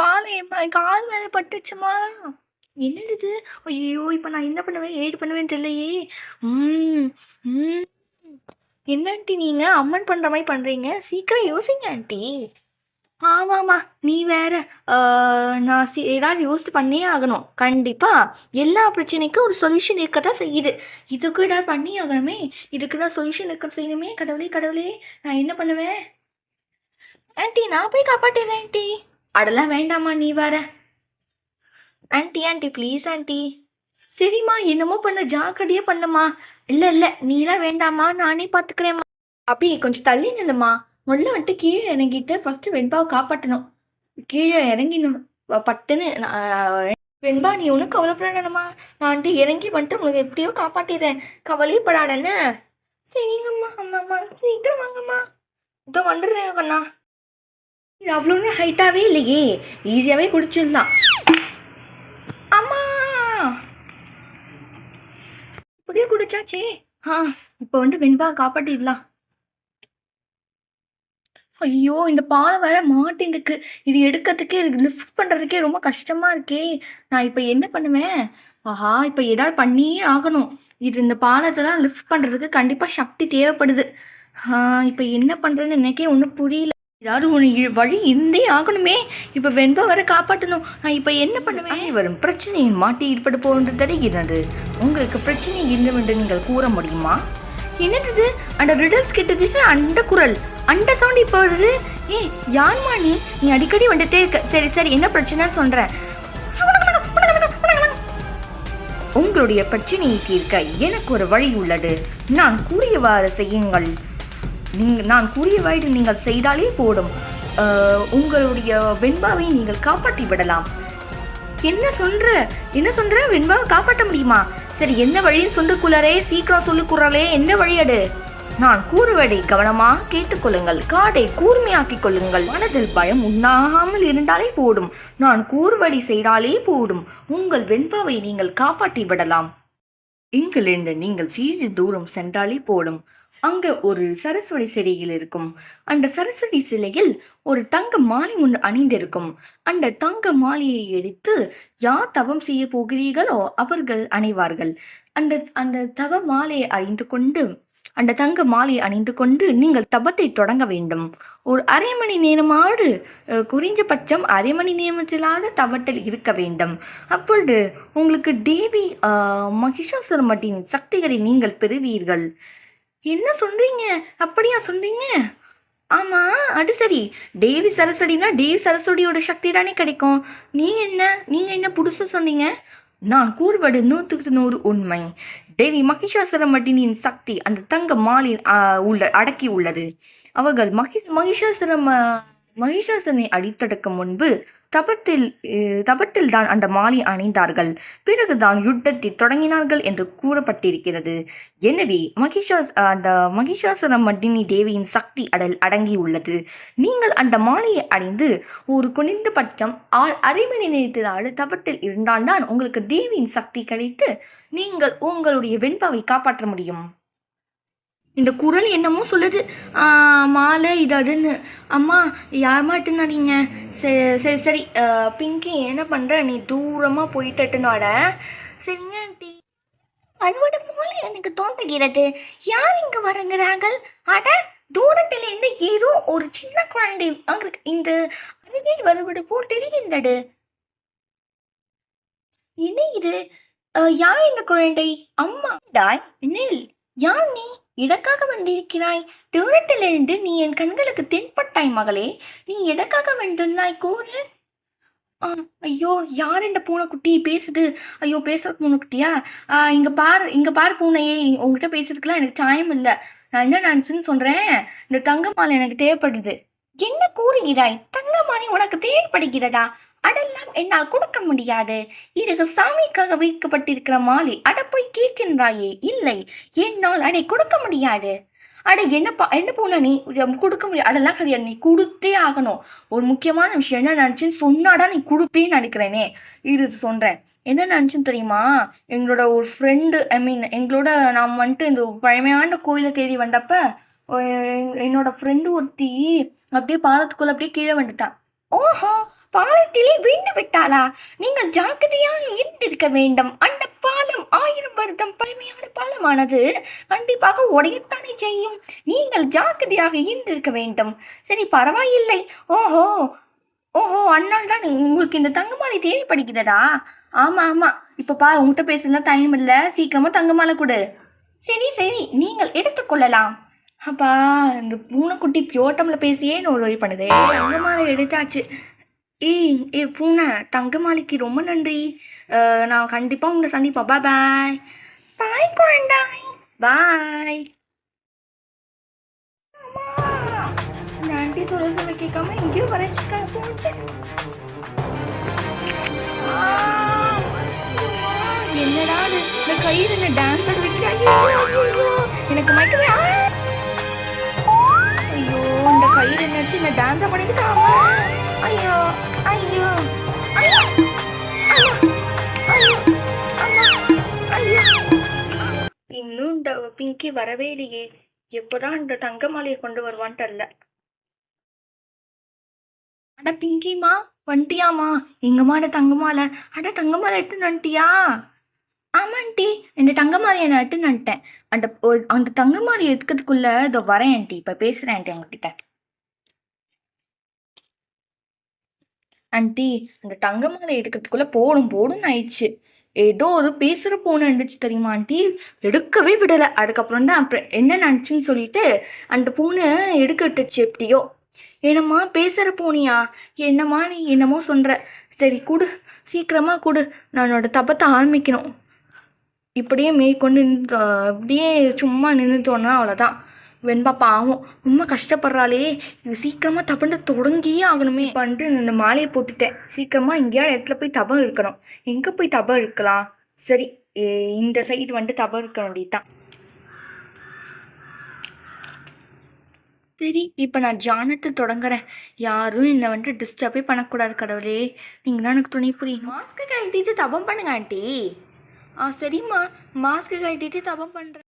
பால் என் கால் மேலே பட்டுச்சுமா. என்னது? இது ஐயோ இப்போ நான் என்ன பண்ணுவேன்? ஏடு பண்ணுவேன்னு தெரியலையே. ம் ம். என்ன ஆண்டி நீங்கள் அம்மன் பண்ணுற மாதிரி பண்ணுறீங்க சீக்கிரம் யோசிங்க ஆண்டி. ஆமாம்மா நீ வேற நான் சி ஏதாவது யோசித்து பண்ணியே ஆகணும். கண்டிப்பாக எல்லா பிரச்சனைக்கும் ஒரு சொல்யூஷன் இருக்க தான் செய்யுது. இதுக்கு ஏதாவது பண்ணி ஆகணுமே. இதுக்கு தான் சொல்யூஷன் இருக்க செய்யணுமே. கடவுளே கடவுளே. நான் என்ன பண்ணுவேன்? ஆண்டி நான் போய் காப்பாட்டிடுறேன் ஆண்டி. அதெல்லாம் வேண்டாமா நீ வேற ஆன்ட்டி ஆன்ட்டி ப்ளீஸ் ஆண்டி சரிம்மா என்னமோ பண்ண ஜாக்கிரதையே பண்ணுமா இல்லை இல்லை நீலாம் வேண்டாம்மா நானே பார்த்துக்கிறேம்மா அப்படியே கொஞ்சம் தள்ளி நில்லுமா முதல்ல வந்துட்டு கீழே இறங்கிட்டு ஃபஸ்ட்டு வெண்பாவை காப்பாற்றணும் கீழே இறங்கினு பட்டுன்னு நான், வெண்பா நீ ஒன்றும் கவலைப்படாதம்மா. நான் வந்துட்டு இறங்கி வந்துட்டு உங்களுக்கு எப்படியோ காப்பாற்றிடுறேன் கவலையப்படாடன்னு படாதன்னு சரிங்கம்மா அம்மாம்மா சீக்கிரம் வாங்கம்மா. இதோ வந்துடுறேன் கண்ணா. இது அவ்வளோன்னு ஹைட்டாகவே இல்லையே. ஈஸியாகவே குடிச்சிடலாம். அம்மா! இப்படியே குடிச்சாச்சே. ஆ இப்போ வந்து வெண்பா காப்பாற்றிடலாம் ஐயோ இந்த பாலை வேற மாட்டின்னு இருக்கு இது எடுக்கிறதுக்கே எனக்கு லிஃப்ட் பண்ணுறதுக்கே ரொம்ப கஷ்டமாக இருக்கே. நான் இப்போ என்ன பண்ணுவேன்? ஆஹா இப்போ ஏதாவது பண்ணியே ஆகணும். இது இந்த பாலத்தை தான் லிஃப்ட் பண்ணுறதுக்கு கண்டிப்பாக சக்தி தேவைப்படுது. இப்போ என்ன பண்ணுறேன்னு எனக்கே ஒன்றும் புரியல. ஏதாவது ஒன்று வழி இருந்தே ஆகணுமே. இப்போ வெண்பா வர காப்பாற்றணும். நான் இப்போ என்ன பண்ணுவேன்? வரும் பிரச்சனையின் மாட்டி ஈடுபட போன்று தெரிகிறது. உங்களுக்கு பிரச்சனை இருந்தவென்று நீங்கள் கூற முடியுமா? என்னது? அந்த ரிடல்ஸ் கிட்டது அண்ட குரல். அண்ட சவுண்ட் இப்போ வருது. ஏ யான்மா நீ? நீ அடிக்கடி வந்துட்டே இருக்க. சரி சரி என்ன பிரச்சனைன்னு சொல்கிறேன் உங்களுடைய பிரச்சனையை தீர்க்க எனக்கு ஒரு வழி உள்ளது. நான் கூறியவாறு செய்யுங்கள். நீங்கள் நான் கூறியவாறு நீங்கள் செய்தாலே போடும் உங்களுடைய வெண்பாவை நீங்கள் காப்பாற்றி விடலாம். என்ன சொல்ற? என்ன சொல்ற? வெண்பாவை காப்பாற்ற முடியுமா? சரி என்ன வழின்னு சொல்லு குளரே சீக்கிரம் சொல்லு குரலே என்ன வழி நான் கூறுவதை கவனமாக கேட்டுக்கொள்ளுங்கள் காடை கூர்மையாக்கிக் கொள்ளுங்கள். மனதில் பயம் உண்ணாமல் இருந்தாலே போடும் நான் கூறுவடி செய்தாலே போடும் உங்கள் வெண்பாவை நீங்கள் காப்பாற்றி விடலாம். இங்கிலிருந்து நீங்கள் சிறிது தூரம் சென்றாலே போடும் அங்க ஒரு சரஸ்வதி சிலையில் இருக்கும். அந்த சரஸ்வதி சிலையில் ஒரு தங்க மாலை ஒன்று அணிந்திருக்கும். அந்த தங்க மாலையை எடுத்து யார் தவம் செய்ய போகிறீர்களோ அவர்கள் அணைவார்கள். அந்த அந்த தவ மாலையை அணிந்து கொண்டு அந்த தங்க மாலையை அணிந்து கொண்டு நீங்கள் தபத்தை தொடங்க வேண்டும். ஒரு அரை மணி நேரமாவது குறைஞ்சபட்சம் அரை மணி நேரத்திலாவது தவத்தில் இருக்க வேண்டும். அப்பொழுது உங்களுக்கு தேவி மகிஷாசுரமட்டின் சக்திகளை நீங்கள் பெறுவீர்கள். என்ன சொல்றீங்க? அப்படியா சொல்றீங்க? ஆமாம் அது சரி. தேவி சரஸ்வதினா தேவி சரஸ்வதியோட சக்தி தானே கிடைக்கும். நீ என்ன? நீங்கள் என்ன புதுசு சொன்னீங்க? நான் கூறுவது நூற்றுக்கு நூறு உண்மை. தேவி மகிஷாசுரமட்டினியின் சக்தி அந்த தங்க மாலின் உள்ள அடக்கி உள்ளது. அவர்கள் மகிஷ் மகிஷாசுரம் மகிஷாசனை அடித்தடுக்க முன்பு தபத்தில் தபத்தில் தான் அந்த மாலை அணிந்தார்கள். பிறகுதான் யுத்தத்தை தொடங்கினார்கள் என்று கூறப்பட்டிருக்கிறது. எனவே மகிஷாஸ் அந்த மகிஷாசுரம் மட்டினி தேவியின் சக்தி அடல் அடங்கி உள்ளது நீங்கள் அந்த மாலையை அடைந்து ஒரு குனிந்தபட்சம் ஆறு அரை மணி நேரத்தில் தபத்தில் இருந்தால்தான் உங்களுக்கு தேவியின் சக்தி கிடைத்து நீங்கள் உங்களுடைய வெண்பாவை காப்பாற்ற முடியும். இந்த குரல் என்னமோ சொல்லுது. மாலை இது அதுன்னு. அம்மா யார் மாட்டுனாதீங்க சரி சரி பிங்கி என்ன பண்ணுற நீ தூரமாக போயிட்டுனாட சரிங்க ஆண்டி. அறுவடை போல எனக்கு தோன்றுகிறது. யார் இங்கு வருகிறார்கள்? அட தூரத்தில் இருந்து ஏதோ ஒரு சின்ன குழந்தை அங்கு இந்த அருகில் வருவது போல் தெரிகின்றது. என்ன இது? யார் இந்த குழந்தை? அம்மா. டாய் நில். யார் நீ? எதற்காக வந்திருக்கிறாய். தூரத்திலிருந்து நீ என் கண்களுக்கு தென்பட்டாய் மகளே. நீ எதற்காக வந்துள்ளாய் கூறு. ஆ, ஐயோ யார் இந்த பூனைக்குட்டி? பேசுது. ஐயோ பேசுற பூனைக்குட்டியா? இங்கே இங்க பார் இங்க பார் பூனையே. உங்ககிட்ட பேசுறதுக்குலாம் எனக்கு டைம் இல்லை. நான் என்ன நினச்சுன்னு சொல்றேன்? இந்த தங்க மாலை எனக்கு தேவைப்படுது. என்ன கூறுகிறாய்? தங்கமணி உனக்கு தேவைப்படுகிறதா? அதெல்லாம் என்னால் கொடுக்க முடியாது. இதுக்கு சாமிக்காக வைக்கப்பட்டிருக்கிற மாலை அட போய் கேட்கின்றாயே இல்லை. என்னால் அதை கொடுக்க முடியாது. அட என்னப்பா என்ன போன நீ? கொடுக்க முடியாது. அதெல்லாம் கிடையாது. நீ கொடுத்தே ஆகணும். ஒரு முக்கியமான விஷயம் என்ன நினச்சின்னு சொன்னாடா நீ கொடுப்பேன்னு நினைக்கிறேனே. இது சொல்கிறேன் என்ன நினச்சுன்னு தெரியுமா? எங்களோட ஒரு ஃப்ரெண்டு ஐ மீன் எங்களோட நாம் வந்துட்டு இந்த பழமையான கோயிலை தேடி வந்தப்போ என்னோடய என்னோட ஃப்ரெண்டு ஒருத்தி அப்படியே பாலத்துக்குள்ள அப்படியே கீழே வந்துட்டான் ஓஹோ பாலத்திலே வீண்டு விட்டாளா? நீங்கள் ஜாக்கிரதையாக இருந்திருக்க வேண்டும். அந்த பாலம் ஆயிரம் வருடம் பழமையான பாலமானது. கண்டிப்பாக உடையத்தானே செய்யும். நீங்கள் ஜாக்கிரதையாக இருந்திருக்க வேண்டும். சரி பரவாயில்லை. ஓஹோ ஓஹோ அண்ணால் தான் உங்களுக்கு இந்த தங்கமாலை தேவைப்படுகிறதா? ஆமாம் ஆமாம் இப்போ பா உங்கள்கிட்ட பேசுறதுலாம் டைம் இல்லை. சீக்கிரமாக தங்கமாலை கொடு. சரி சரி. நீங்கள் எடுத்துக்கொள்ளலாம் அப்பா இந்த பூனைக்குட்டி பியோட்டமில் பேசியே நான் ஒரு வழி பண்ணுதே? தங்கமாலை எடுத்தாச்சு. ஏய் ஏ பூனை தங்கமாலைக்கு ரொம்ப நன்றி. நான் கண்டிப்பாக உங்களை சந்திப்பேன் பாய் பாய் பாய் குழந்தாய். பாய் ஆண்டி சொல்ல சொல்ல கேட்காம எங்கேயோ வரைச்சிருக்காங்க போச்சு என்னடா இந்த கயிறு என்ன டான்ஸ் ஆட வைக்கிறாங்க எனக்கு மட்டுமே கயிறு நினைச்சு இந்த டான்ஸை பண்ணிக்கிட்டாம ஐயோ ஐயோ ஐயோ இன்னும் இந்த பிங்கி வரவே இல்லையே. எப்போதான் இந்த தங்க மாலையை கொண்டு வருவான்ட்டு தெரில அட பிங்கிமா வந்துட்டியாமா எங்கம்மா அட தங்கமாலை? அட தங்கமாலை எட்டு எடுத்து வந்துட்டியா ஆமாண்டி இந்த தங்கமாலையை நான் எடுத்து வந்துட்டேன். அந்த அந்த தங்கமாலையை மாலை எடுக்கிறதுக்குள்ள இதோ வரேன் ஆண்டி. இப்போ பேசுகிறேன் ஆண்டி ஆண்டி அந்த தங்க மாலை எடுக்கிறதுக்குள்ள போடும் போடும் ஆயிடுச்சு. ஏதோ ஒரு பேசுகிற பூனை இருந்துச்சு தெரியுமா ஆண்டி? எடுக்கவே விடலை. அதுக்கப்புறம் தான் அப்புறம் என்ன நினச்சின்னு சொல்லிட்டு அந்த பூனை எடுக்க விட்டுச்சு எப்படியோ. என்னம்மா பேசுகிற பூனியா? என்னம்மா நீ என்னமோ சொல்கிற சரி கொடு. சீக்கிரமாக கொடு. நான் என்னோடய தப்பத்தை ஆரம்பிக்கணும். இப்படியே மேற்கொண்டு நின்று அப்படியே சும்மா நின்றுட்டோன்னா அவ்வளோதான் வெண்பா பாவம். ரொம்ப கஷ்டப்படுறாளே. இது சீக்கிரமாக தப்புண்டு தொடங்கியே ஆகணுமே. வந்துட்டு இந்த மாலையை போட்டுட்டேன். சீக்கிரமாக எங்கேயாவது இடத்துல போய் தபம் இருக்கணும் எங்கே போய் தபம் இருக்கலாம் சரி ஏ, இந்த சைடு வந்துட்டு தபம் இருக்க வேண்டியதுதான். சரி இப்போ நான் ஜானத்தை தொடங்குறேன். யாரும் என்னை வந்துட்டு டிஸ்டர்பே பண்ணக்கூடாது கடவுளே. நீங்கள் தான் எனக்கு துணை புரியணும். மாஸ்க்கு கழட்டிட்டு தபம் பண்ணுங்க ஆண்டி. ஆ சரிம்மா. மாஸ்க்கு கழட்டிட்டு தபம் பண்ணுறேன்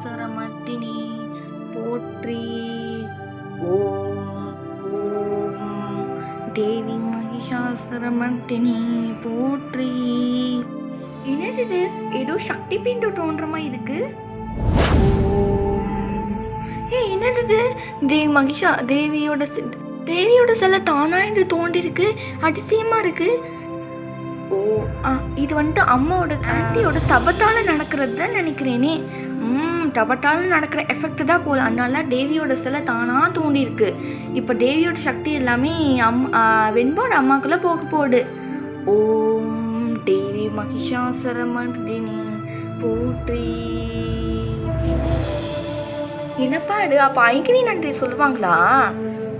மகிஷாசுரமர்த்தினி போற்றி. ஓம் ஓம். தேவி மகிஷாசுரமர்த்தினி போற்றி. என்னது இது? ஏதோ சக்தி பிண்டு தோன்ற மாதிரி இருக்கு. ஏ என்னது இது? தேவி மகிஷா தேவியோட தேவியோட சிலை தானா என்று தோண்டிருக்கு அதிசயமா இருக்கு. ஓ ஆ இது வந்துட்டு அம்மாவோட ஆண்டியோட தபத்தால நடக்கிறது தான் நினைக்கிறேனே. ம் நடக்கிற எஃபெக்ட் தான் போல் அதனால தேவியோட சிலை தானாக தோண்டிருக்கு இப்போ தேவியோட சக்தி எல்லாமே அம் ஆ, அம்மாக்குள்ளே போக போகுது. ஓம் தேவி மகிஷாசரமர்தினி போற்றி. என்னப்பா இது அப்போ ஐங்கிரி நன்றி சொல்லுவாங்களா?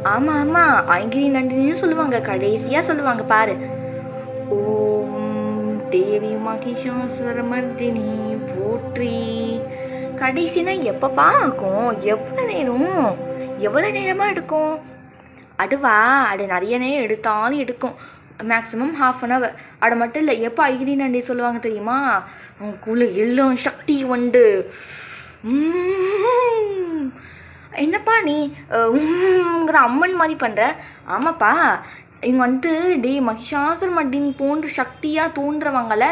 ஆமாம் ஆமாம் ஐங்கிரி நன்றின்னு சொல்லுவாங்க. கடைசியாக சொல்லுவாங்க பாரு. ஓம் தேவி மகிஷாசுரமர்தினி போற்றி. கடைசினா எப்பப்பா ஆகும் எவ்வளோ நேரம்? எவ்வளோ நேரமாக எடுக்கும்? அடுவா? அடு நிறைய நேரம் எடுத்தாலும் எடுக்கும். மேக்ஸிமம் ஹாஃப் அன் ஹவர் அது மட்டும் இல்லை எப்போ ஐகிரி நன்றி சொல்லுவாங்க தெரியுமா? அவங்களுக்குள்ள எல்லாம் சக்தி உண்டு. உம். என்னப்பா நீ? அஹ், அம்மன் மாதிரி பண்ணுற ஆமாப்பா. இவங்க வந்துட்டு டே மகிஷாசுர மட்டினி போன்ற சக்தியாக தோன்றவாங்கள்ல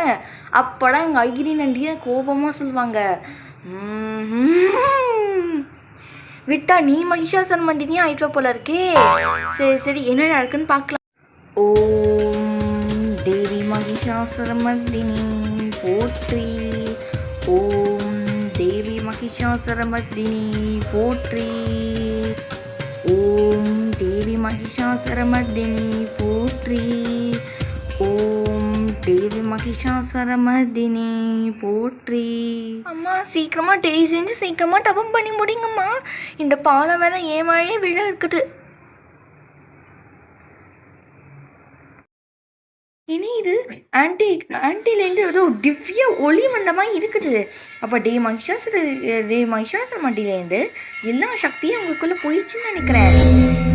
அப்போலாம் எங்கள் ஐகிரி நண்டியை கோபமாக சொல்லுவாங்க. விட்டா நீ மகிஷாசன் மண்டினியா ஆயிட்டு போல இருக்கே. சரி சரி என்ன நடக்குன்னு பார்க்கலாம். ஓம் தேவி மகிஷாசுரமர்தினி போற்றி. ஓம் தேவி மகிஷாசுரமர்தினி போற்றி. ஓம் தேவி மகிஷாசுரமர்தினி போற்றி. டெய்லி மகிஷா சரமதினி போற்றி. அம்மா சீக்கிரமா டெய்லி செஞ்சு சீக்கிரமா டபம் பண்ணி முடிங்கம்மா. இந்த பாலம் வேற ஏமாழையே விழ இருக்குது. இனி இது ஆன்டி ஆன்டிலேருந்து ஏதோ திவ்ய ஒளி வந்த மாதிரி இருக்குது. அப்போ டே மகிஷாசுர டே மகிஷாசுர மண்டிலேருந்து எல்லா சக்தியும் உங்களுக்குள்ளே போயிடுச்சுன்னு நினைக்கிறேன்.